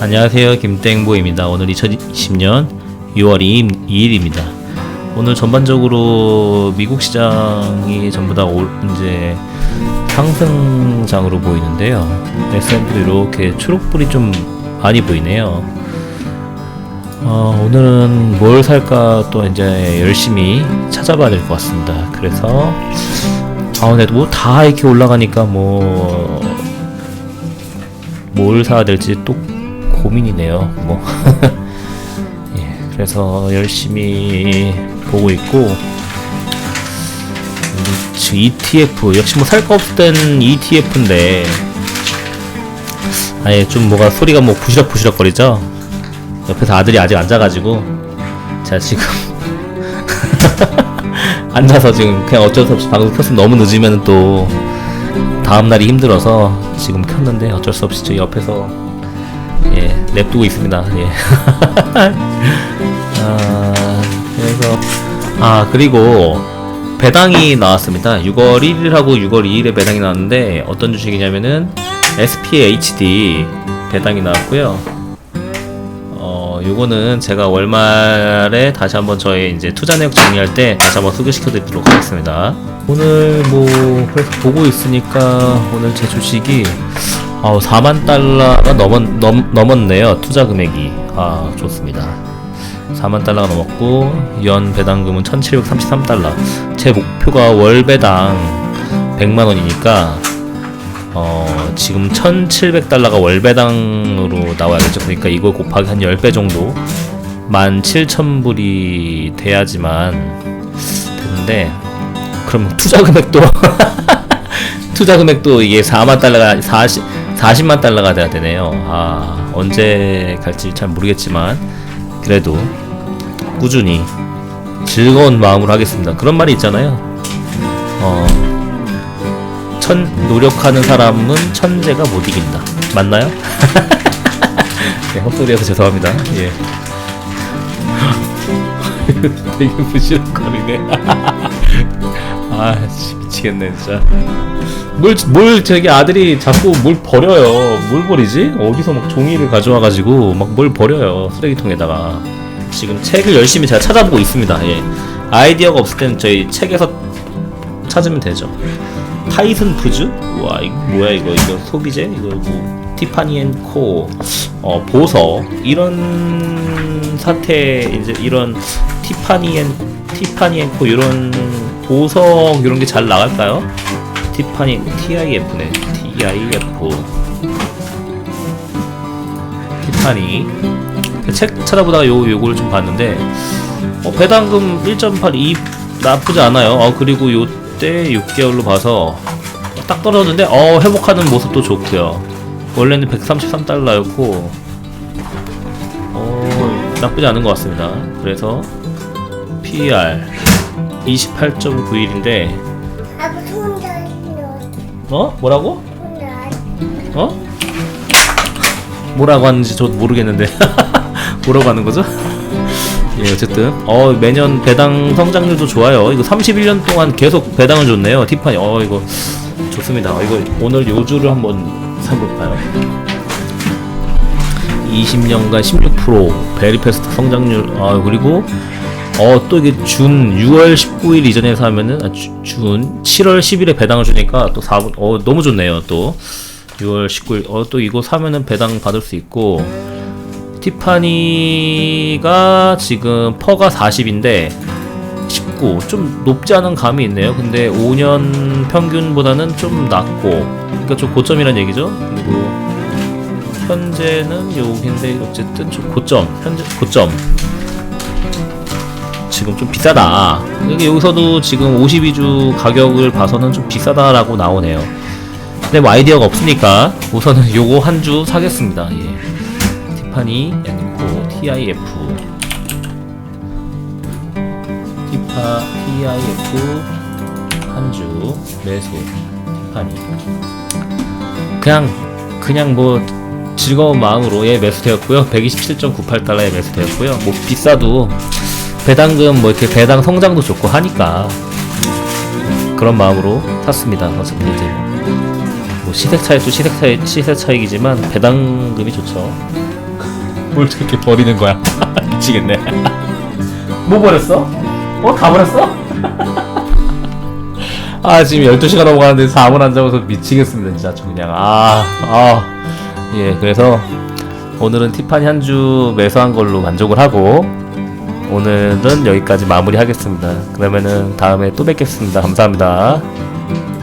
안녕하세요. 김땡보입니다. 오늘 2020년 6월 2일, 2일입니다. 오늘 전반적으로 미국 시장이 전부 다 올, 이제 상승장으로 보이는데요. S&P도 이렇게 초록불이 좀 많이 보이네요. 어, 오늘은 뭘 살까 또 이제 열심히 찾아봐야 될 것 같습니다. 그래서 아 근데 뭐다 이렇게 올라가니까 뭐 뭘 사야 될지 또 고민이네요. 뭐. 예, 그래서 열심히 보고 있고 음, ETF 역시 뭐 살 거 없을 땐 ETF인데 아예 좀 뭐가 소리가 뭐 부시럭부시럭 거리죠. 옆에서 아들이 아직 앉아가지고 제가 지금 앉아서 지금 그냥 어쩔 수 없이 방송 켰으면 너무 늦으면 또 다음 날이 힘들어서 지금 켰는데 어쩔 수 없이 저 옆에서 예 냅두고 있습니다. 예. 아 그래서 아 그리고 배당이 나왔습니다. 6월 1일하고 6월 2일에 배당이 나왔는데 어떤 주식이냐면은 SPHD 배당이 나왔고요. 어, 요거는 제가 월말에 다시 한번 저의 이제 투자 내역 정리할 때 다시 한번 소개시켜 드리도록 하겠습니다. 오늘 뭐 그래서 보고 있으니까 오늘 제 주식이 아 4만 달러가 넘었, 넘, 넘었네요. 투자 금액이. 아, 좋습니다. 4만 달러가 넘었고 연 배당금은 1733달러. 제 목표가 월 배당 100만 원이니까 어, 지금 1700달러가 월 배당으로 나와야겠죠. 그러니까 이거 곱하기 한 10배 정도 17,000불이 돼야지만 되는데 그럼 투자 금액도 투자 금액도 이게 4만 달러가 40 40만 달러가 돼야 되네요. 아, 언제 갈지 잘 모르겠지만 그래도 꾸준히 즐거운 마음으로 하겠습니다. 그런 말이 있잖아요. 어, 천 노력하는 사람은 천재가 못 이긴다. 맞나요? 네, 헛소리해서 죄송합니다. 예. 되게 부실거리네. 아, 씨, 미치겠네, 진짜. 뭘, 뭘, 저기 아들이 자꾸 뭘 버려요. 뭘 버리지? 어디서 막 종이를 가져와가지고 막 뭘 버려요. 쓰레기통에다가. 지금 책을 열심히 제가 찾아보고 있습니다. 예. 아이디어가 없을 때는 저희 책에서 찾으면 되죠. 타이슨 푸즈? 와, 이거 뭐야, 이거, 이거 소비재? 이거 뭐, 티파니 앤 코, 어, 보석, 이런 사태, 이제 이런 티파니 앤, 티파니 앤 코, 이런 보석, 이런 게 잘 나갈까요? 티파니, TIF네. TIF. 티파니. 그책 찾아보다가 요, 요걸 좀 봤는데, 어, 배당금 1.82 나쁘지 않아요. 어, 그리고 요때 6개월로 봐서 딱 떨어졌는데, 어, 회복하는 모습도 좋고요. 원래는 133달러였고, 어, 나쁘지 않은 것 같습니다. 그래서, PER 28.91인데, 아빠 있어. 어? 뭐라고? 어? 뭐라고 하는지 저도 모르겠는데 뭐라고 하는 거죠? 예 어쨌든 어 매년 배당 성장률도 좋아요 이거 31년 동안 계속 배당을 줬네요 티파니 어 이거 좋습니다 어, 이거 오늘 요주를 한번 사볼까요? 20년간 16% 베리페스트 성장률 아 그리고 어 또 이게 준 6월 19일 이전에 사면은 아, 주, 준 7월 10일에 배당을 주니까 또 4분 어 너무 좋네요 또. 6월 19일 어 또 이거 사면은 배당 받을 수 있고. 티파니가 지금 퍼가 40인데 19 좀 높지 않은 감이 있네요. 근데 5년 평균보다는 좀 낮고. 그러니까 좀 고점이란 얘기죠? 그리고 현재는 여기인데 어쨌든 좀 고점 현재 고점 지금 좀 비싸다. 여기 여기서도 지금 52주 가격을 봐서는 좀 비싸다라고 나오네요. 근데 뭐 아이디어가 없으니까 우선은 요거 한 주 사겠습니다. 예. 티파니 앤코 TIF 티파 TIF 한 주 매수 티파니. 그냥 그냥 뭐 즐거운 마음으로 예 매수되었고요. 127.98달러에 매수되었고요. 뭐 비싸도 배당금 뭐 이렇게 배당 성장도 좋고 하니까 그런 마음으로 샀습니다 어차피 이제 뭐 시세 차이도 시세 차이 시세 차익이지만 배당금이 좋죠 뭘 저렇게 버리는 거야 미치겠네 뭐 버렸어? 어? 다 버렸어? 아 지금 12시가 넘어가는데 잠을 안 자고서 미치겠습니다 진짜 저 그냥 아아예 그래서 오늘은 티파니 한 주 매수한 걸로 만족을 하고 오늘은 여기까지 마무리하겠습니다. 그러면은 다음에 또 뵙겠습니다. 감사합니다